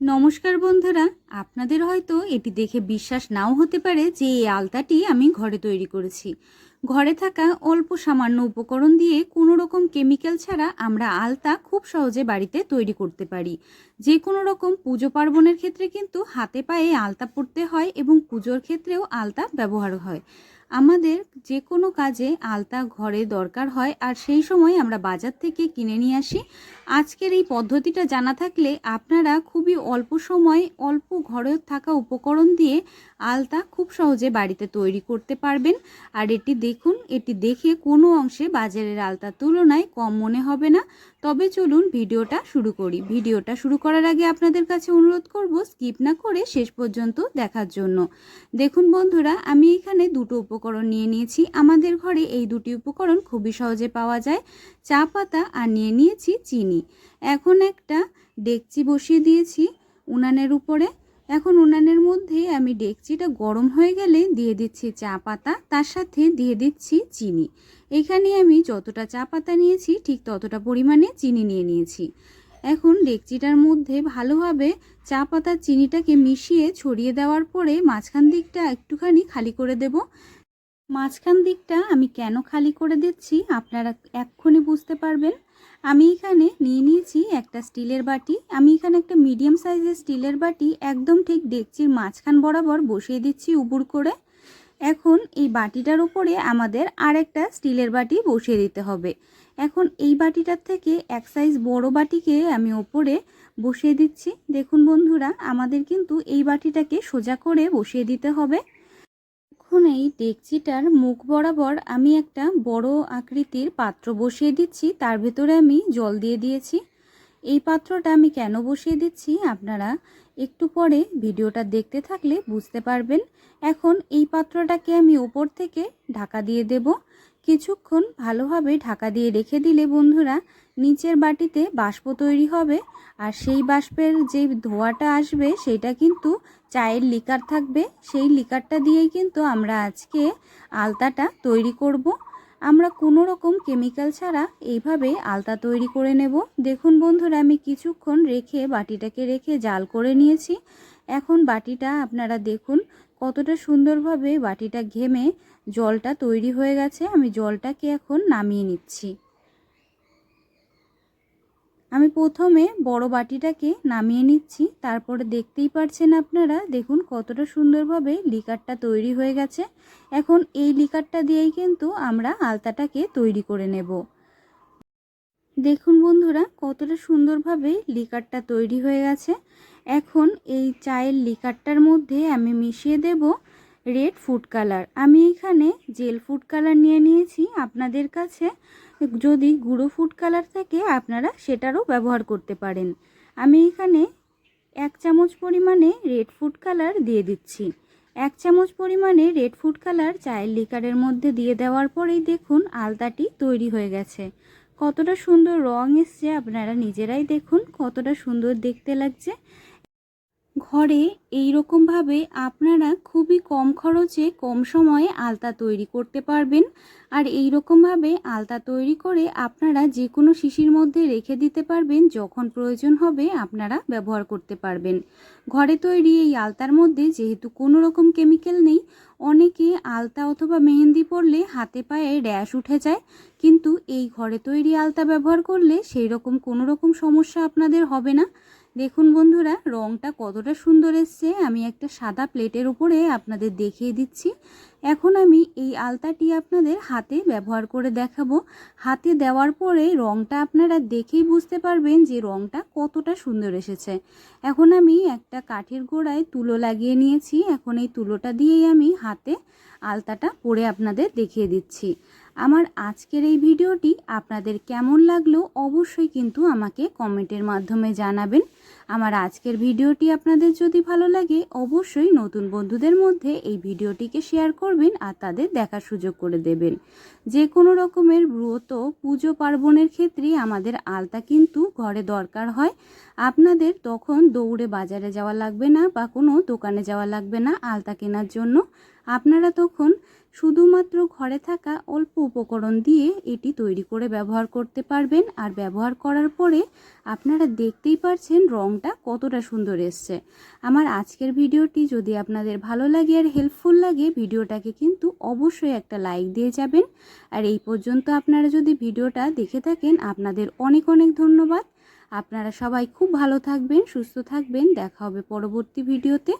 নমস্কার বন্ধুরা, আপনাদের হয়তো এটি দেখে বিশ্বাস নাও হতে পারে যে এই আলতাটি আমি ঘরে তৈরি করেছি। ঘরে থাকা অল্প সামান্য উপকরণ দিয়ে কোনো রকম কেমিক্যাল ছাড়া আমরা আলতা খুব সহজে বাড়িতে তৈরি করতে পারি। যে কোনো রকম পুজো পার্বণের ক্ষেত্রে কিন্তু হাতে পায়ে আলতা পরতে হয় এবং পুজোর ক্ষেত্রেও আলতা ব্যবহার হয়। আমাদের যে কোনো কাজে আলতা ঘরে দরকার হয় আর সেই সময় আমরা বাজার থেকে কিনে নিয়ে আসি। আজকের এই পদ্ধতিটা জানা থাকলে আপনারা খুবই অল্প সময়, অল্প ঘরে থাকা উপকরণ দিয়ে আলতা খুব সহজে বাড়িতে তৈরি করতে পারবেন। আর এটি দেখুন, এটি দেখে কোনো অংশে বাজারের আলতার তুলনায় কম মনে হবে না। তবে চলুন ভিডিওটা শুরু করি। ভিডিওটা শুরু করার আগে আপনাদের কাছে অনুরোধ করব, স্কিপ না করে শেষ পর্যন্ত দেখার জন্য। দেখুন বন্ধুরা, আমি এখানে দুটো নিয়ে নিয়েছি। আমাদের ঘরে এই দুটি উপকরণ খুবই সহজে পাওয়া যায়। চা পাতা আর নিয়ে নিয়েছি চিনি। এখন একটা ডেকচি বসিয়ে দিয়েছি উনানের উপরে। এখন উনানের মধ্যে আমি ডেকচিটা গরম হয়ে গেলে দিয়ে দিচ্ছি চা পাতা, তার সাথে দিয়ে দিচ্ছি চিনি। এখানে আমি যতটা চা পাতা নিয়েছি ঠিক ততটা পরিমাণে চিনি নিয়ে নিয়েছি। এখন ডেকচিটার মধ্যে ভালোভাবে চা পাতার চিনিটাকে মিশিয়ে ছড়িয়ে দেওয়ার পরে মাঝখান দিকটা একটুখানি খালি করে দেব। মাঝখান দিকটা আমি কেন খালি করে দিচ্ছি আপনারা এক্ষুনি বুঝতে পারবেন। আমি এখানে নিয়ে নিয়েছি একটা স্টিলের বাটি। আমি এখানে একটা মিডিয়াম সাইজের স্টিলের বাটি একদম ঠিক ডেকচির মাঝখান বরাবর বসিয়ে দিচ্ছি উবুর করে। এখন এই বাটিটার উপরে আমাদের আরেকটা স্টিলের বাটি বসিয়ে দিতে হবে। এখন এই বাটিটার থেকে এক সাইজ বড় বাটিকে আমি ওপরে বসিয়ে দিচ্ছি। দেখুন বন্ধুরা, আমাদের কিন্তু এই বাটিটাকে সোজা করে বসিয়ে দিতে হবে। এখন এই ডেকচিটার মুখ বরাবর আমি একটা বড় আকৃতির পাত্র বসিয়ে দিচ্ছি, তার ভেতরে আমি জল দিয়ে দিয়েছি। এই পাত্রটা আমি কেন বসিয়ে দিচ্ছি আপনারা একটু পরে ভিডিওটা দেখতে থাকলে বুঝতে পারবেন। এখন এই পাত্রটাকে আমি ওপর থেকে ঢাকা দিয়ে দেব। কিছুক্ষণ ভালোভাবে ঢাকা দিয়ে রেখে দিলে বন্ধুরা, নিচের বাটিতে বাষ্প তৈরি হবে। আর সেই বাষ্পের যে ধোয়াটা আসবে, সেটা কিন্তু চায়ের লিকার থাকবে। সেই লিকারটা দিয়েই কিন্তু আমরা আজকে আলতাটা তৈরি করব। আমরা কোনো রকম কেমিক্যাল ছাড়া এইভাবে আলতা তৈরি করে নেব। দেখুন বন্ধুরা, আমি কিছুক্ষণ রেখে বাটিটাকে রেখে জাল করে নিয়েছি। এখন বাটিটা আপনারা দেখুন কতটা সুন্দরভাবে বাটিটা ঘেমে জলটা তৈরি হয়ে গেছে। আমি জলটাকে এখন নামিয়ে নিচ্ছি। আমি প্রথমে বড় বাটিটাকে নামিয়ে নিচ্ছি। তারপরে দেখতেই পারছেন আপনারা, দেখুন কতটা সুন্দরভাবে লিকারটা তৈরি হয়ে গেছে। এখন এই লিকারটা দিয়েই কিন্তু আমরা আলতাটাকে তৈরি করে নেব। দেখুন বন্ধুরা, কতটা সুন্দরভাবে লিকারটা তৈরি হয়ে গেছে। এখন এই চায়ের লিকারটার মধ্যে আমি মিশিয়ে দেব রেড ফুড কালার। আমি এখানে জেল ফুড কালার নিয়ে নিয়েছি। আপনাদের কাছে যদি গুঁড়ো ফুড কালার থাকে, আপনারা সেটারও ব্যবহার করতে পারেন। আমি এখানে এক চামচ পরিমাণে রেড ফুড কালার দিয়ে দিচ্ছি। এক চামচ পরিমাণে রেড ফুড কালার চায়ের লিকারের মধ্যে দিয়ে দেওয়ার পরেই দেখুন আলতাটি তৈরি হয়ে গেছে। কতটা সুন্দর রং এসছে আপনারা নিজেরাই দেখুন কতটা সুন্দর দেখতে লাগছে। ঘরে এই রকমভাবে আপনারা খুবই কম খরচে, কম সময়ে আলতা তৈরি করতে পারবেন। আর এই রকমভাবে আলতা তৈরি করে আপনারা যে কোনো শিশির মধ্যে রেখে দিতে পারবেন, যখন প্রয়োজন হবে আপনারা ব্যবহার করতে পারবেন। ঘরে তৈরি এই আলতার মধ্যে যেহেতু কোনো রকম কেমিক্যাল নেই, অনেকে আলতা অথবা মেহেন্দি পরলে হাতে পায়ে র্যাশ উঠে যায়, কিন্তু এই ঘরে তৈরি আলতা ব্যবহার করলে সেই রকম কোনো রকম সমস্যা আপনাদের হবে না। দেখুন বন্ধুরা, রংটা কতটা সুন্দর এসছে। আমি একটা সাদা প্লেটের উপরে আপনাদের দেখিয়ে দিচ্ছি। এখন আমি এই আলতাটি আপনাদের হাতে ব্যবহার করে দেখাবো। হাতে দেওয়ার পরে রংটা আপনারা দেখেই বুঝতে পারবেন যে রংটা কতটা সুন্দর এসেছে। এখন আমি একটা কাঠের গোড়ায় তুলো লাগিয়ে নিয়েছি। এখন এই তুলোটা দিয়েই আমি হাতে আলতাটা পরে আপনাদের দেখিয়ে দিচ্ছি। আমার আজকের এই ভিডিওটি আপনাদের কেমন লাগল অবশ্যই কিন্তু আমাকে কমেন্টের মাধ্যমে জানাবেন। আমার আজকের ভিডিওটি আপনাদের যদি ভালো লাগে অবশ্যই নতুন বন্ধুদের মধ্যে এই ভিডিওটিকে শেয়ার করবেন আর তাদের দেখার সুযোগ করে দেবেন। যে কোনো রকমের ব্রত, পুজো পার্বণের ক্ষেত্রে আমাদের আলতা কিন্তু ঘরে দরকার হয়। আপনাদের তখন দৌড়ে বাজারে যাওয়া লাগবে না বা কোনো দোকানে যাওয়া লাগবে না আলতা কেনার জন্য। আপনারা তখন শুধুমাত্র ঘরে থাকা অল্প উপকরণ দিয়ে এটি তৈরি করে ব্যবহার করতে পারবেন। আর ব্যবহার করার পরে আপনারা দেখতেই পারছেন রঙটা কতটা সুন্দর এসছে। আমার আজকের ভিডিওটি যদি আপনাদের ভালো লাগে আর হেল্পফুল লাগে, ভিডিওটাকে কিন্তু অবশ্যই একটা লাইক দিয়ে যাবেন। আর এই পর্যন্ত আপনারা যদি ভিডিওটা দেখে থাকেন, আপনাদের অনেক অনেক ধন্যবাদ। আপনারা সবাই খুব ভালো থাকবেন, সুস্থ থাকবেন। দেখা হবে পরবর্তী ভিডিওতে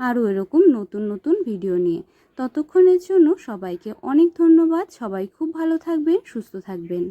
আরও এরকম নতুন নতুন ভিডিও নিয়ে। ততক্ষণের জন্য সবাইকে অনেক ধন্যবাদ। সবাই খুব ভালো থাকবেন, সুস্থ থাকবেন।